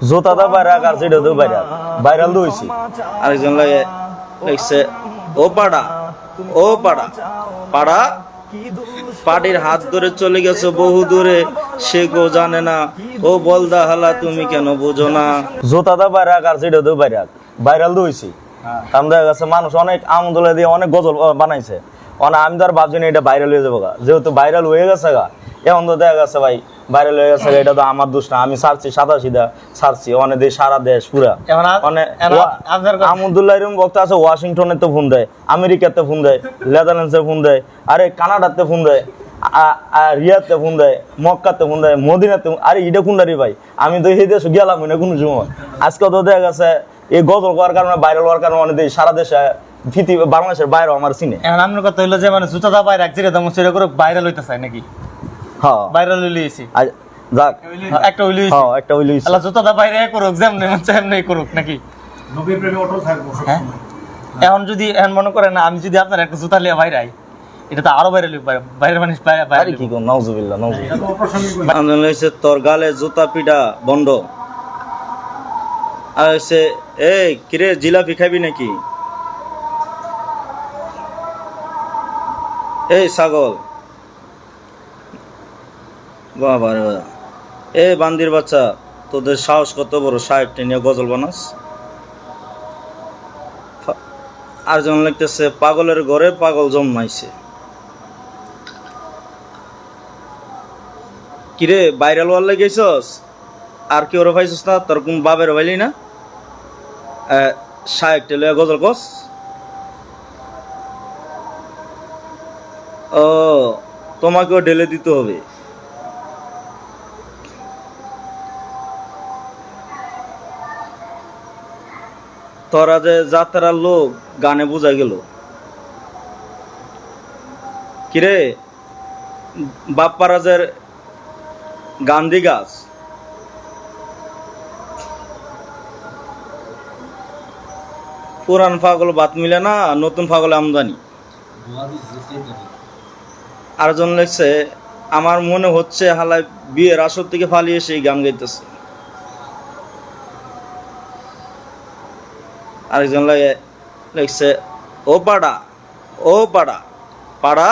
জোতাটা বাইরাক আর সেটাতেও বাইরাক ভাইরাল তো হয়েছি আরেকজন লাগে লিখছে ও পাড়া ও পাড়া পাড়া পাটির হাত ধরে চলে গেছে বহু দূরে সে গো জানে না। ও বলদা হালা তুমি কেন বোঝো না? জোতাটা বাইরাক আর সেটাতেও বাইরাক ভাইরাল তো হয়েছি দেখা গেছে মানুষ অনেক আমদোলা দিয়ে অনেক গজল বানাইছে। অনেক আমি তো আর ভাবছি না এটা ভাইরাল হয়ে যাব গা। যেহেতু ভাইরাল হয়ে গেছে গা এখন তো দেখা গেছে ভাই ভাইরাল হয়ে গেছে এটা তো আমার দোষ না। আমি ছাড়ছি সাদা সিধা ছাড়ছি অনেক দেশ সারা দেশ পুরা। এখন আ- অনেক আপনার কথা- আমদুল্লাহ এরকম বক্তা আছে ওয়াশিংটনে তো ফোন দেয় আমেরিকাতে ফোন দেয় নেদারল্যান্ডসে ফোন দেয় আরে কানাডাতে ফোন দেয় আ- ফোন দেয় মক্কাতে ফোন দেয় মদিনাতে আরে এটা কোনটারি ভাই? আমি তো এই দেশে গেলাম না কোনো সময়। আজকে তো দেখা গেছে এই গজল করার কারণে ভাইরাল হওয়ার কারণে অনেক সারা দেশে পৃথিবী বাংলাদেশের বাইরে আমার চিনে। এখন আপনার কথা হইল যে মানে জুতা দা বাইরে দাম সেটা করে বাইরে হইতে চায় নাকি? হ্যাঁ। ভাইরাল এসি যাক। একটা হইলে হ্যাঁ একটা হইল হইছে। আল্লাহ জুতা দা বাইরে করুক যেমনি মন চায় এমনি করুক নাকি? নবীর প্রেমে অটল থাকব হ্যাঁ? এখন যদি এখন মনে করেন না, আমি যদি আপনার একটা জুতা লিয়া বাইরে আই, এটা তো আরও বাইরে বাইরে মানুষ বাইরে কি কোন নাউজুবিল্লাহ নাউজুবিল্লাহ আন্দোলন তোর গালে জুতা পিটা বন্ধ। আর হচ্ছে এই কিরে জিলাপি খাবি নাকি? এই ছাগল। বাবা রে। এ বান্দির বাচ্চা, তোদের সাহস কত বড়? সাহেব নিয়ে গজল বানাস। আর যেমন লিখতেছে, পাগলের ঘরে পাগল জন্মাইছে। কিরে, ভাইরাল ওয়াল গেছস আর কি ওরা পাইছস না? তোর কোন বাবের ভাইলি না? সাহেব টেলে গজল কস। ও, তোমাকেও ঢেলে দিতে হবে। তোরা যে যাত্রার লোক, গানে বোঝা গেল। কিরে? বাপ্পারাজের গান্ধী গাছ। পুরান পাগল বাত মিলে না, নতুন পাগল আমদানি। আরেকজন লিখছে, আমার মনে হচ্ছে হালায় বিয়ের আসর থেকে পালিয়ে সেই গান গাইতেছে। আরেকজন লাগে লিখছে, ও পাড়া ও পাড়া পাড়া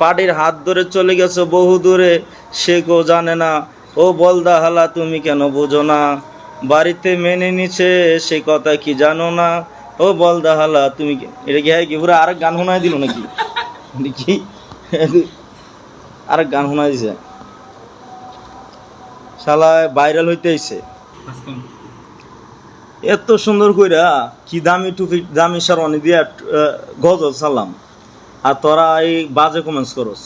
পাটির হাত ধরে চলে গেছে বহু দূরে, সে কেউ জানে না। ও বলদা হালা, তুমি কেন বোঝো না? বাড়িতে মেনে নিছে, সে কথা কি জানো না? ও বলদা হালা, তুমি কি এটা কি হয় কি? পুরো আরেক গান শোনাই দিল নাকি? দেখি আরেক গান শোনাই দিছে। শালা ভাইরাল হইতে আইছে এত সুন্দর কইরা কি দামি টুপি, দামি সারণি দিয়া গজল সালাম আর তোরা এই বাজে কমেন্টস করস।